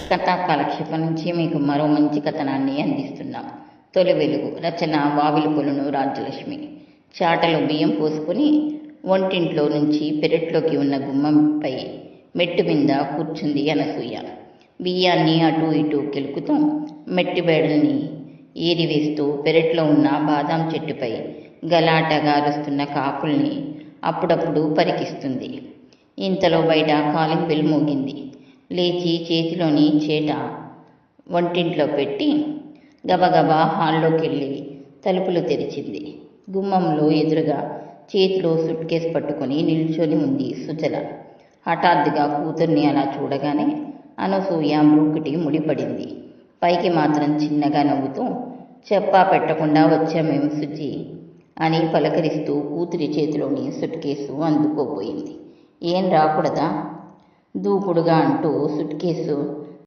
కథా కాలక్షేపం నుంచి మీకు మరో మంచి కథనాన్ని అందిస్తున్నాం. తొలి వెలుగు రచన వావిలిపులను రాజ్యలక్ష్మి. చాటలో బియ్యం పోసుకుని వంటింట్లో నుంచి పెరట్లోకి ఉన్న గుమ్మంపై మెట్టు మీద కూర్చుంది అనసూయ. బియ్యాన్ని అటు ఇటు కెలుకుతూ. మెట్టి బేడల్ని ఏరివేస్తూ పెరట్లో ఉన్న బాదాం చెట్టుపై గలాటగా అరుస్తున్న కాకుల్ని అప్పుడప్పుడు పరికిస్తుంది. ఇంతలో బయట కాలింగ్ బెల్ మోగింది. లేచి చేతిలోని చేట వంటింట్లో పెట్టి గబగబా హాల్లోకి వెళ్ళి తలుపులు తెరిచింది. గుమ్మంలో ఎదురుగా చేతిలో సుట్ కేసు పట్టుకొని నిల్చొని ఉంది సుజల. హఠాత్తుగా కూతుర్ని అలా చూడగానే అనసూయ మూకుటి ముడిపడింది. పైకి మాత్రం చిన్నగా నవ్వుతూ చెప్పా పెట్టకుండా వచ్చామేం సుజి అని పలకరిస్తూ కూతురి చేతిలోని సుట్ కేసు అందుకోబోయింది. ఏం రాకూడదా? దూకుడుగా అంటూ సుట్కేసు